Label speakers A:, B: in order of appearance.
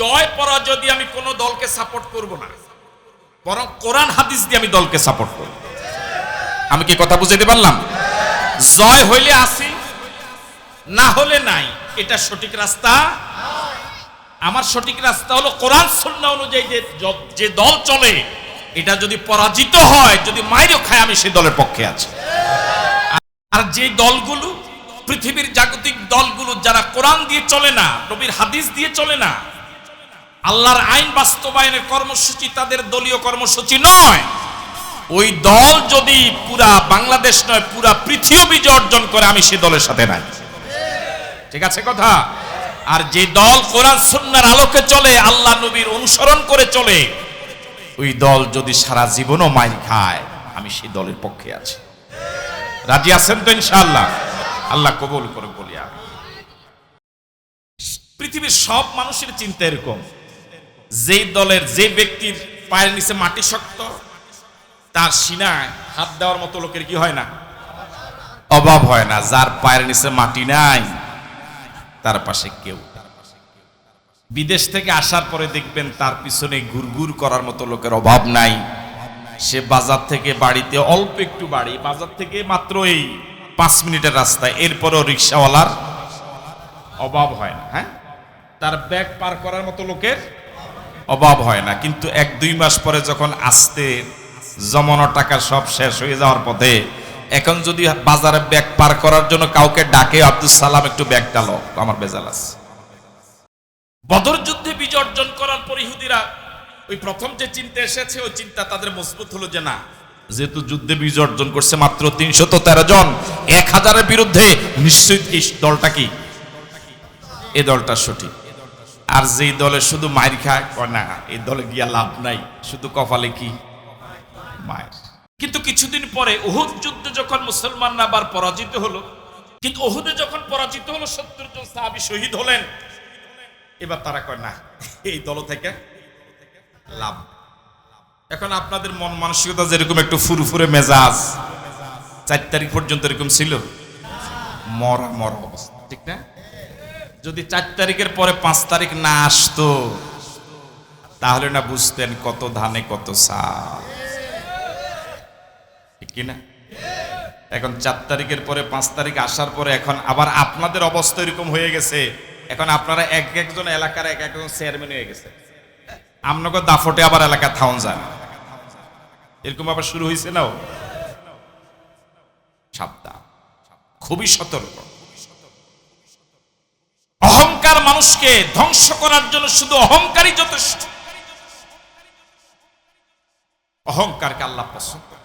A: জয় পরাজয় দিয়ে আমি কোনো দলকে সাপোর্ট করব না। বরং কোরআন হাদিস দিয়ে আমি দলকে সাপোর্ট করব। আমি কি কথা বুঝাইতে পারলাম? জয় হইলে আসি, না হলে নাই। এটা সঠিক রাস্তা? আমার সঠিক রাস্তা হলো কোরআন সুন্নাহ অনুযায়ী যে যে দল চলে, এটা যদি পরাজিত হয়, যদি মাইরও খায়, আমি সেই দলের পক্ষে আছি। আর যে দলগুলো, পৃথিবীর জাগতিক দলগুলো যারা কোরআন দিয়ে চলে না, নবীর হাদিস দিয়ে চলে না আল্লাহর আইন বাস্তবায়নের কর্মসূচি তাদের দলীয় কর্মসূচি নয়। ওই দল যদি পুরা বাংলাদেশ নয়, পুরা পৃথিবী অর্জন করে, আমি সে দলের সাথে নাই। ঠিক আছে কথা? আর যে দল কোরআন সুন্নার আলোকে চলে, আল্লাহ নবীর অনুসরণ করে চলে, ওই দল যদি সারা জীবনও মাইল খায়, আমি সেই দলের পক্ষে আছি। রাজি আছেন তো ইনশাআল্লাহ? আল্লাহ কবুল করে বলি আমি পৃথিবীর সব মানুষের চিন্তা এরকম। যেই দলের যে ব্যক্তির পায়ের নিচে মাটি শক্ত, তার সিনায় হাত দেওয়ার মতো লোকের কি হয় না? অভাব হয় না। যার পায়ের নিচে মাটি নাই, তার পাশে কেউ বিদেশ থেকে আসার পরে দেখবেন তার পিছনে ঘুরঘুর করার মতো লোকের অভাব নাই। সে বাজার থেকে বাড়িতে অল্প একটু বাড়ি, বাজার থেকে মাত্র এই পাঁচ মিনিটের রাস্তায়। এরপরও রিক্সাওয়ালার অভাব হয় না হ্যাঁ? তার ব্যাগ পার করার মতো লোকের অভাব হয় না। কিন্তু এক দুই মাস পরে যখন আসতে জমানো টাকা সব শেষ হয়ে যাওয়ার পথে এখন যদি বাজারে ব্যাগ পার করার জন্য কাউকে ডাকে আব্দুল সালাম, একটু ব্যাগ ডালো আমার বেজাল আছে। বদর যুদ্ধে বিজয় অর্জন করার পর ইহুদিরা ওই প্রথম যে চিন্তা এসেছে, ওই চিন্তা তাদের মজবুত হলো যে না, যেহেতু যুদ্ধে বিজয় অর্জন করছে মাত্র তিনশত তেরো জন, এক হাজারের বিরুদ্ধে নিশ্চয়ই এই দলটা কি? এ দলটা সঠিক। আর যেই দলে শুধু মায়ের খায় না, এই দলে গিয়া লাভ নাই। শুধু কপালে কি? মায়ের। কিন্তু কিছুদিন পরে ওহুদ যুদ্ধে যখন মুসলমানরা আবার পরাজিত হলো, কিন্তু ওহুদে যখন পরাজিত হলো, সত্তর জন সাহাবি শহীদ হলেন। এবার তারা কয়, না, এই দল থেকে লাভ এখন আপনাদের মন মানসিকতা যেরকম একটু ফুরফুরে মেজাজ, চার তারিখ পর্যন্ত এরকম ছিল? মরা মরা অবস্থা, ঠিক না? যদি চার তারিখের পরে পাঁচ তারিখ না আসতো, তাহলে না বুঝতেন কত ধানে কত চাল ঠিক কিনা এখন চার তারিখের পরে পাঁচ তারিখ আসার পরে এখন আবার আপনাদের অবস্থা এরকম হয়ে গেছে। এখন আপনারা এক একজন এলাকার এক একজন চেয়ারম্যান হয়ে গেছে। আপনাকে দাফটে আবার এলাকা থাউন যান এরকম আবার শুরু হয়েছে নাও সাবধান। খুবই সতর্ক। মানুষকে ধ্বংস করার জন্য শুধু অহংকারই যথেষ্ট অহংকারকে আল্লাহ পছন্দ করে।